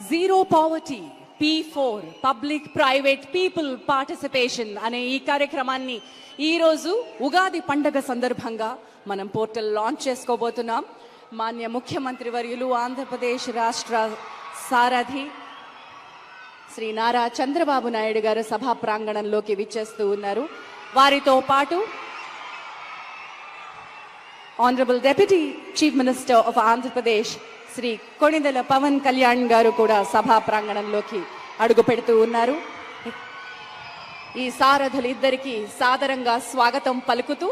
Zero poverty P four public private people participation అనే ఈ కార్యక్రమాన్ని ఈరోజు ఉగాది పండగ సందర్భంగా మనం పోర్టల్ లాంచ్ చేసుకోబోతున్నాం. మాన్య ముఖ్యమంత్రి వర్యులు ఆంధ్రప్రదేశ్ రాష్ట్ర సారథి శ్రీ నారా చంద్రబాబు నాయుడు గారు సభా ప్రాంగణంలోకి విచ్చేస్తూ ఉన్నారు. వారితో పాటు honourable deputy chief minister of Andhra Pradesh Shri Konidela Pawan Kalyan garu కూడా సభా ప్రాంగణంలోకి అడుగు పెడుతూ ఉన్నారు. ఈ సారథులు ఇద్దరికి సాదరంగా స్వాగతం పలుకుతూ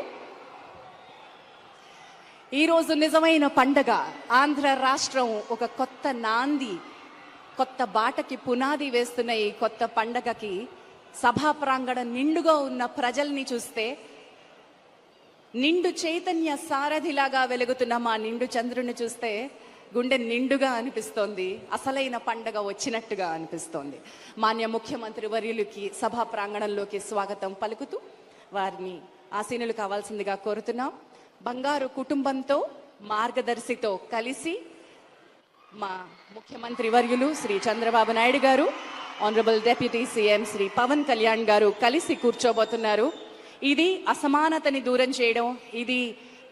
ఈరోజు నిజమైన పండగ. ఆంధ్ర రాష్ట్రం ఒక కొత్త నాంది కొత్త బాటకి పునాది వేస్తున్న ఈ కొత్త పండగకి సభా ప్రాంగణం నిండుగా ఉన్న ప్రజల్ని చూస్తే నిండు చైతన్య సారథిలాగా వెలుగుతున్న మా నిండు చంద్రుని చూస్తే గుండె నిండుగా అనిపిస్తోంది. అసలైన పండగ వచ్చినట్టుగా అనిపిస్తోంది. మాన్య ముఖ్యమంత్రి వర్యులకి సభా ప్రాంగణంలోకి స్వాగతం పలుకుతూ వారిని ఆసీనులు కావాల్సిందిగా కోరుతున్నాం. బంగారు కుటుంబంతో మార్గదర్శితో కలిసి మా ముఖ్యమంత్రి వర్యులు Shri Chandrababu Naidu garu honourable deputy CM Shri Pawan Kalyan garu కలిసి కూర్చోబోతున్నారు. ఇది అసమానతని దూరం చేయడం ఇది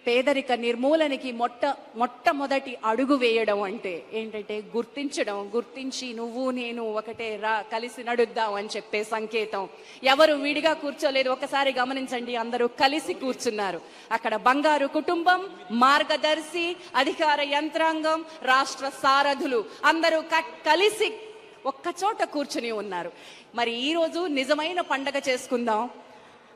పేదరిక నిర్మూలనకి మొట్ట మొట్టమొదటి అడుగు వేయడం అంటే ఏంటంటే గుర్తించడం గుర్తించి నువ్వు నేను ఒకటే రా కలిసి నడుద్దాం అని చెప్పే సంకేతం. ఎవరు విడిగా కూర్చోలేదు ఒకసారి గమనించండి అందరూ కలిసి కూర్చున్నారు. అక్కడ బంగారు కుటుంబం మార్గదర్శి అధికార యంత్రాంగం రాష్ట్ర సారథులు అందరూ కలిసి ఒక్కచోట కూర్చుని ఉన్నారు. మరి ఈరోజు నిజమైన పండగ చేసుకుందాం.